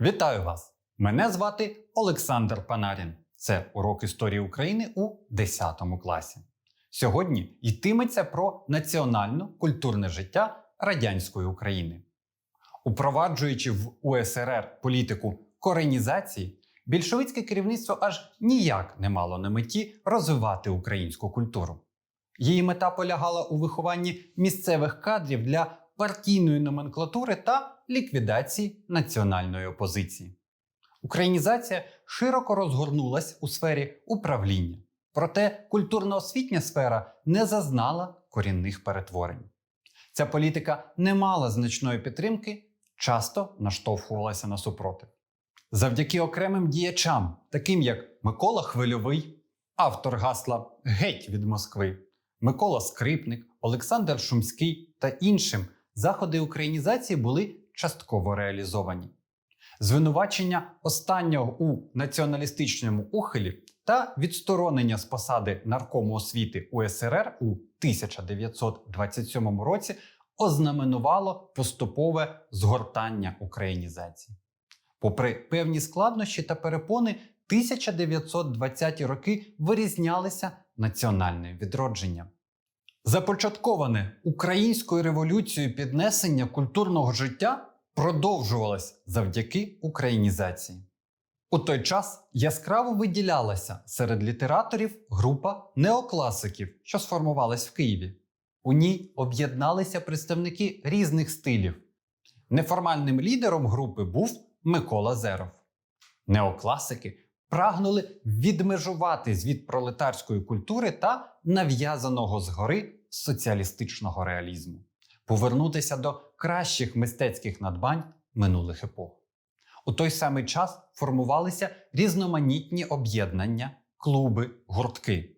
Вітаю вас! Мене звати Олександр Панарін. Це урок історії України у 10 класі. Сьогодні йтиметься про національно-культурне життя радянської України. Упроваджуючи в УСРР політику коренізації, більшовицьке керівництво аж ніяк не мало на меті розвивати українську культуру. Її мета полягала у вихованні місцевих кадрів для партійної номенклатури та ліквідації національної опозиції. Українізація широко розгорнулась у сфері управління, проте культурно-освітня сфера не зазнала корінних перетворень. Ця політика не мала значної підтримки, часто наштовхувалася на супротив. Завдяки окремим діячам, таким як Микола Хвильовий, автор гасла Геть від Москви, Микола Скрипник, Олександр Шумський та іншим, заходи українізації були частково реалізовані. Звинувачення останнього у націоналістичному ухилі та відсторонення з посади наркому освіти УСРР у 1927 році ознаменувало поступове згортання українізації. Попри певні складнощі та перепони, 1920-ті роки вирізнялися національним відродженням. Започатковане українською революцією піднесення культурного життя продовжувалось завдяки українізації. У той час яскраво виділялася серед літераторів група неокласиків, що сформувалась в Києві. У ній об'єдналися представники різних стилів. Неформальним лідером групи був Микола Зеров. Неокласики прагнули відмежуватись від пролетарської культури та нав'язаного згори соціалістичного реалізму, повернутися до кращих мистецьких надбань минулих епох. У той самий час формувалися різноманітні об'єднання, клуби, гуртки.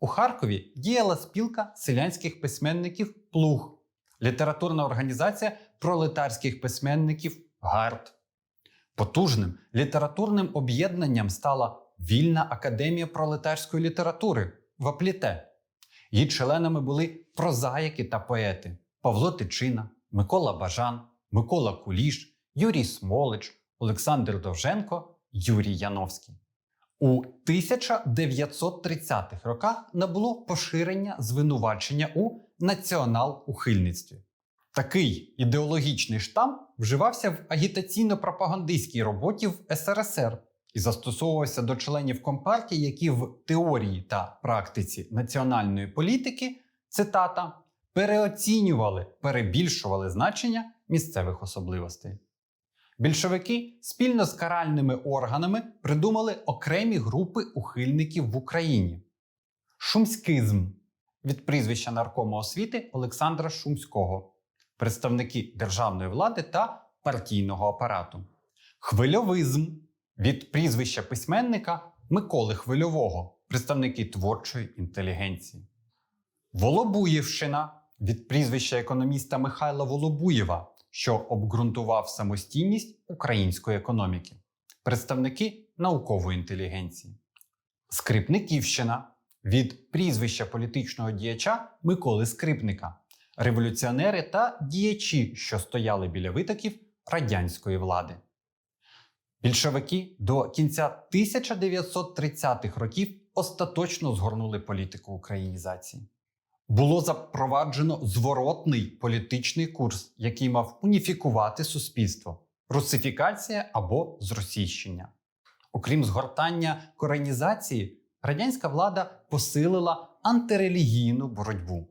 У Харкові діяла спілка селянських письменників Плуг, літературна організація пролетарських письменників ГАРД. Потужним літературним об'єднанням стала Вільна академія пролетарської літератури Вапліте. Її членами були прозаїки та поети Павло Тичина, Микола Бажан, Микола Куліш, Юрій Смолич, Олександр Довженко, Юрій Яновський. У 1930-х роках набуло поширення звинувачення у націонал-ухильництві. Такий ідеологічний штамп вживався в агітаційно-пропагандистській роботі в СРСР і застосовувався до членів компартії, які в теорії та практиці національної політики цитата переоцінювали, перебільшували значення місцевих особливостей. Більшовики спільно з каральними органами придумали окремі групи ухильників в Україні. Шумськизм від прізвища наркома освіти Олександра Шумського, представники державної влади та партійного апарату. Хвильовизм від прізвища письменника Миколи Хвильового, представники творчої інтелігенції. Волобуєвщина від прізвища економіста Михайла Волобуєва, що обґрунтував самостійність української економіки, представники наукової інтелігенції. Скрипниківщина від прізвища політичного діяча Миколи Скрипника, революціонери та діячі, що стояли біля витоків радянської влади. Більшовики до кінця 1930-х років остаточно згорнули політику українізації. Було запроваджено зворотний політичний курс, який мав уніфікувати суспільство русифікація або зросійщення. Окрім згортання коренізації, радянська влада посилила антирелігійну боротьбу.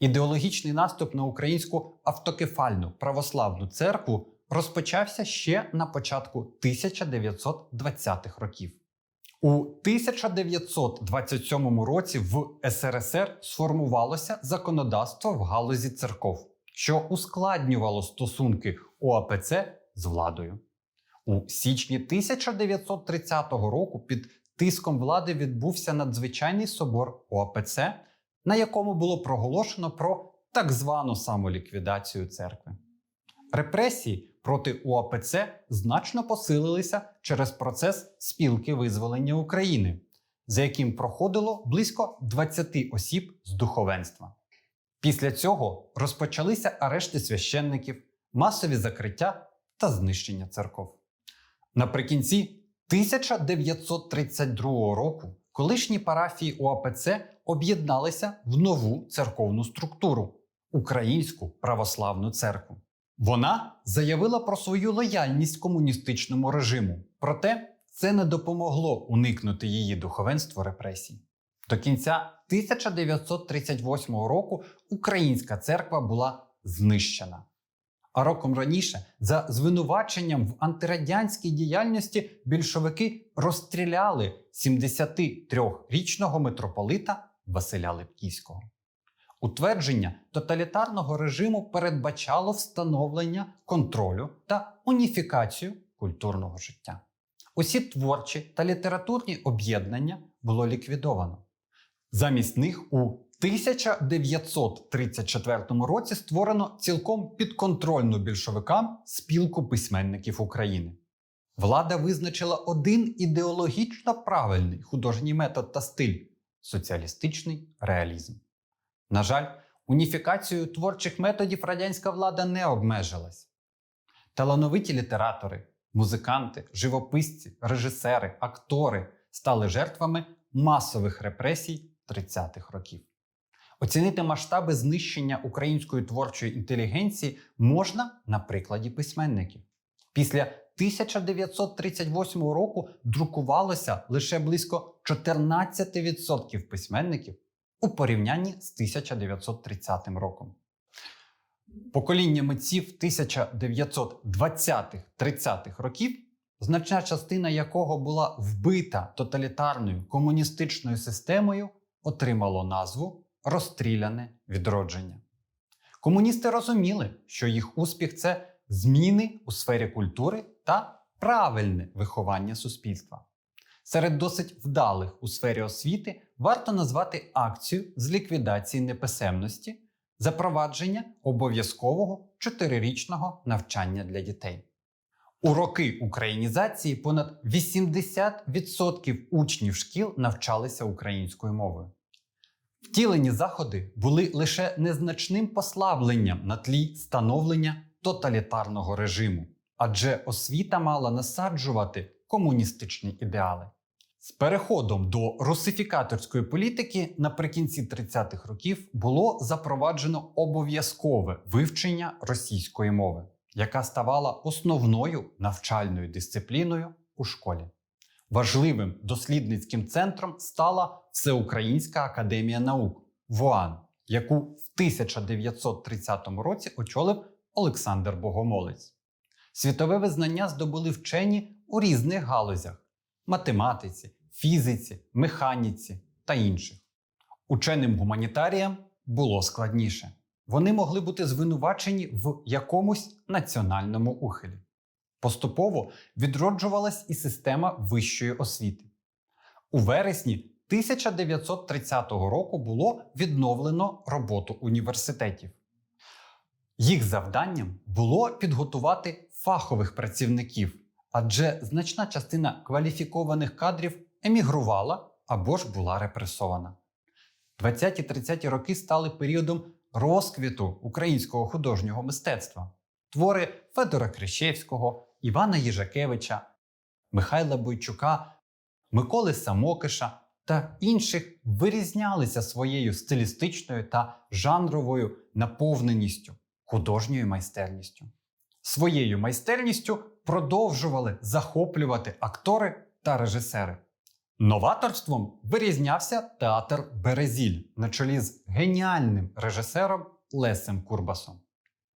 Ідеологічний наступ на українську автокефальну православну церкву розпочався ще на початку 1920-х років. У 1927 році в СРСР сформувалося законодавство в галузі церков, що ускладнювало стосунки ОАПЦ з владою. У січні 1930 року під тиском влади відбувся надзвичайний собор ОАПЦ, на якому було проголошено про так звану самоліквідацію церкви. Репресії проти УАПЦ значно посилилися через процес спілки визволення України, за яким проходило близько 20 осіб з духовенства. Після цього розпочалися арешти священників, масові закриття та знищення церков. Наприкінці 1932 року колишні парафії УАПЦ об'єдналися в нову церковну структуру Українську православну церкву. Вона заявила про свою лояльність комуністичному режиму, проте це не допомогло уникнути її духовенству репресій. До кінця 1938 року Українська церква була знищена. А роком раніше, за звинуваченням в антирадянській діяльності, більшовики розстріляли 73-річного митрополита Василя Липківського. Утвердження тоталітарного режиму передбачало встановлення контролю та уніфікацію культурного життя. Усі творчі та літературні об'єднання було ліквідовано. Замість них у 1934 році створено цілком підконтрольну більшовикам спілку письменників України. Влада визначила один ідеологічно правильний художній метод та стиль соціалістичний реалізм. На жаль, уніфікацією творчих методів радянська влада не обмежилась. Талановиті літератори, музиканти, живописці, режисери, актори стали жертвами масових репресій 30-х років. Оцінити масштаби знищення української творчої інтелігенції можна на прикладі письменників. Після 1938 року друкувалося лише близько 14% письменників у порівнянні з 1930 роком. Покоління митців 1920-30-х років, значна частина якого була вбита тоталітарною комуністичною системою, отримало назву Розстріляне відродження. Комуністи розуміли, що їх успіх це зміни у сфері культури та правильне виховання суспільства. Серед досить вдалих у сфері освіти варто назвати акцію з ліквідації неписемності, запровадження обов'язкового чотирирічного навчання для дітей. У роки українізації понад 80% учнів шкіл навчалися українською мовою. Втілені заходи були лише незначним послабленням на тлі становлення тоталітарного режиму, адже освіта мала насаджувати комуністичні ідеали. З переходом до русифікаторської політики наприкінці 30-х років було запроваджено обов'язкове вивчення російської мови, яка ставала основною навчальною дисципліною у школі. Важливим дослідницьким центром стала Всеукраїнська академія наук ВОАН, яку в 1930 році очолив Олександр Богомолець. Світове визнання здобули вчені у різних галузях математиці, фізиці, механіці та інших. Ученим гуманітаріям було складніше. Вони могли бути звинувачені в якомусь національному ухилі. Поступово відроджувалась і система вищої освіти. У вересні 1930 року було відновлено роботу університетів. Їх завданням було підготувати фахових працівників, адже значна частина кваліфікованих кадрів емігрувала або ж була репресована. 20-30 роки стали періодом розквіту українського художнього мистецтва. Твори Федора Крещевського, Івана Їжакевича, Михайла Бойчука, Миколи Самокиша та інших вирізнялися своєю стилістичною та жанровою наповненістю, художньою майстерністю. Своєю майстерністю продовжували захоплювати актори та режисери. Новаторством вирізнявся театр Березіль на чолі з геніальним режисером Лесем Курбасом.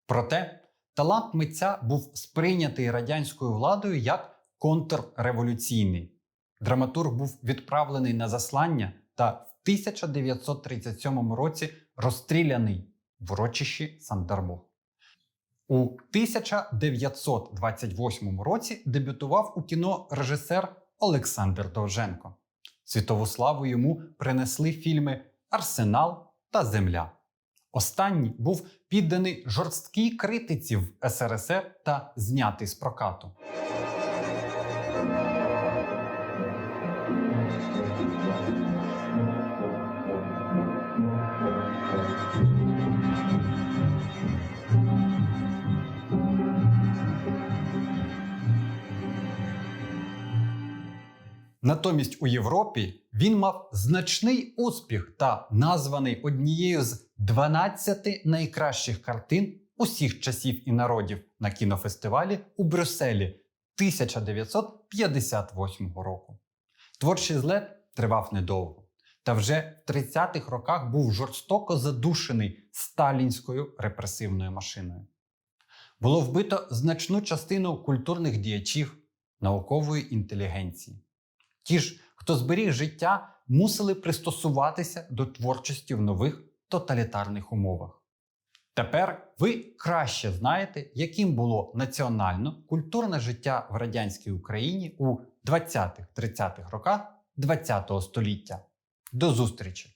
Проте талант митця був сприйнятий радянською владою як контрреволюційний. Драматург був відправлений на заслання та в 1937 році розстріляний в урочищі Сандарбо. У 1928 році дебютував у кіно режисер Олександр Довженко. Світову славу йому принесли фільми Арсенал та Земля. Останній був підданий жорсткій критиці в СРСР та знятий з прокату. Натомість у Європі він мав значний успіх та названий однією з 12 найкращих картин усіх часів і народів на кінофестивалі у Брюсселі 1958 року. Творчий злет тривав недовго, та вже в 30-х роках був жорстоко задушений сталінською репресивною машиною. Було вбито значну частину культурних діячів, наукової інтелігенції. Ті ж, хто зберіг життя, мусили пристосуватися до творчості в нових тоталітарних умовах. Тепер ви краще знаєте, яким було національно-культурне життя в радянській Україні у 20-30-х роках ХХ століття. До зустрічі!